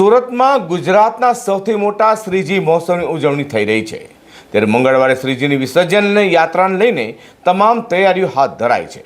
સુરતમાં ગુજરાતના સૌથી મોટા શ્રીજી મહોત્સવની ઉજવણી થઈ રહી છે. ત્યારે મંગળવારે શ્રીજીની વિસર્જન યાત્રાને લઈને તમામ તૈયારીઓ હાથ ધરાઈ છે.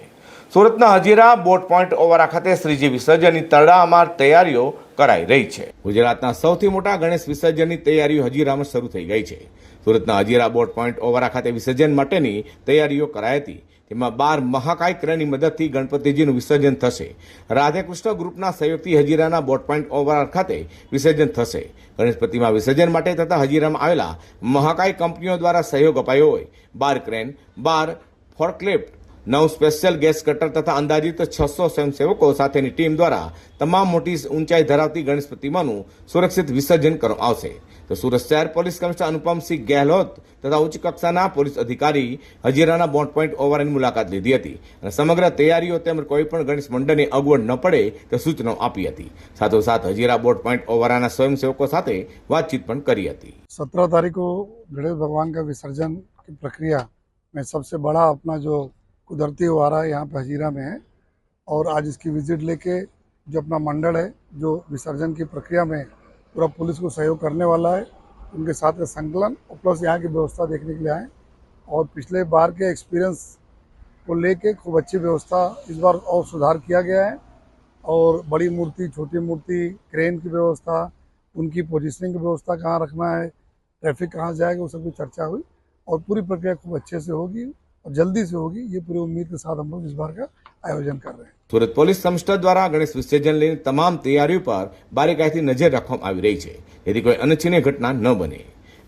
સુરતના હજીરા બોટ પોઈન્ટ ઓવારા ખાતે શ્રીજી વિસર્જનની તડામાર તૈયારીઓ કરાઈ રહી છે. ગુજરાતના સૌથી મોટા ગણેશ વિસર્જનની તૈયારીઓ હજીરામાં શરૂ થઈ ગઈ છે. સુરતના હજીરા બોટ પોઈન્ટ ઓવરા ખાતે વિસર્જન માટેની તૈયારીઓ કરાઈ હતી. તેમાં બાર મહાકાય ક્રેનની મદદથી ગણપતિજીનું વિસર્જન થશે. રાધેકૃષ્ણ ગ્રુપના સહયોગથી હજીરાના બોટ પોઈન્ટ ઓવર ખાતે વિસર્જન થશે. ગણેશ પ્રતિમા વિસર્જન માટે તથા હજીરામાં આવેલા મહાકાય કંપનીઓ દ્વારા સહયોગ અપાયો હોય. બાર ક્રેન, બાર ફોર્કલિફ્ટ નવ સ્પેશિયલ ગેસ કટર તથા અંદાજિત છસો સ્વયંસેવકો સાથેની ટીમ દ્વારા તમામ મોટી ઊંચાઈ ધરાવતી ગણેશ પ્રતિમાનું સુરક્ષિત વિસર્જન કરવામાં આવશે. તો સુરત શહેર પોલીસ કમિશનર અનુપમસિંહ ગેહલોત તથા ઉચ્ચ કક્ષાના પોલીસ અધિકારી હજીરાના બોટ પોઈન્ટ ઓવરની મુલાકાત લીધી હતી અને સમગ્ર તૈયારીઓ તેમજ કોઈપણ ગણેશ મંડળની અગવડ ન પડે તે સૂચનાઓ આપી હતી. સાથોસાથ હજીરા બોટ પોઈન્ટ ઓવરાના સ્વયંસેવકો સાથે વાતચીત પણ કરી હતી. સત્ર તારીખો ગણેશ ભગવાન કા વિસર્જન પ્રક્રિયા મેં સબસે બડા આપના જો कुदरती वारा यहाँ पे हजीरा में है। और आज इसकी विज़िट लेके जो अपना मंडल है, जो विसर्जन की प्रक्रिया में पूरा पुलिस को सहयोग करने वाला है, उनके साथ का संकलन और प्लस यहाँ की व्यवस्था देखने के लिए आए और पिछले बार के एक्सपीरियंस को लेके खूब अच्छी व्यवस्था इस बार और सुधार किया गया है। और बड़ी मूर्ति, छोटी मूर्ति क्रेन की व्यवस्था, उनकी पोजिशनिंग की व्यवस्था कहाँ रखना है ट्रैफ़िक कहाँ जाएगा वो सब की चर्चा हुई। और पूरी प्रक्रिया खूब अच्छे से होगी। और जल्दी से होगी ये पूरी उम्मीद के साथ हम लोग इस बार का आयोजन कर रहे हैं સુરત પોલીસ કમિશનર દ્વારા ગણેશ વિસર્જન લઈને તમામ તૈયારીઓ પર બારીકાઈથી નજર રાખવામાં આવી રહી છે જેથી કોઈ અનિચ્છનીય ઘટના ન બને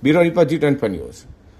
bureau report G twenty news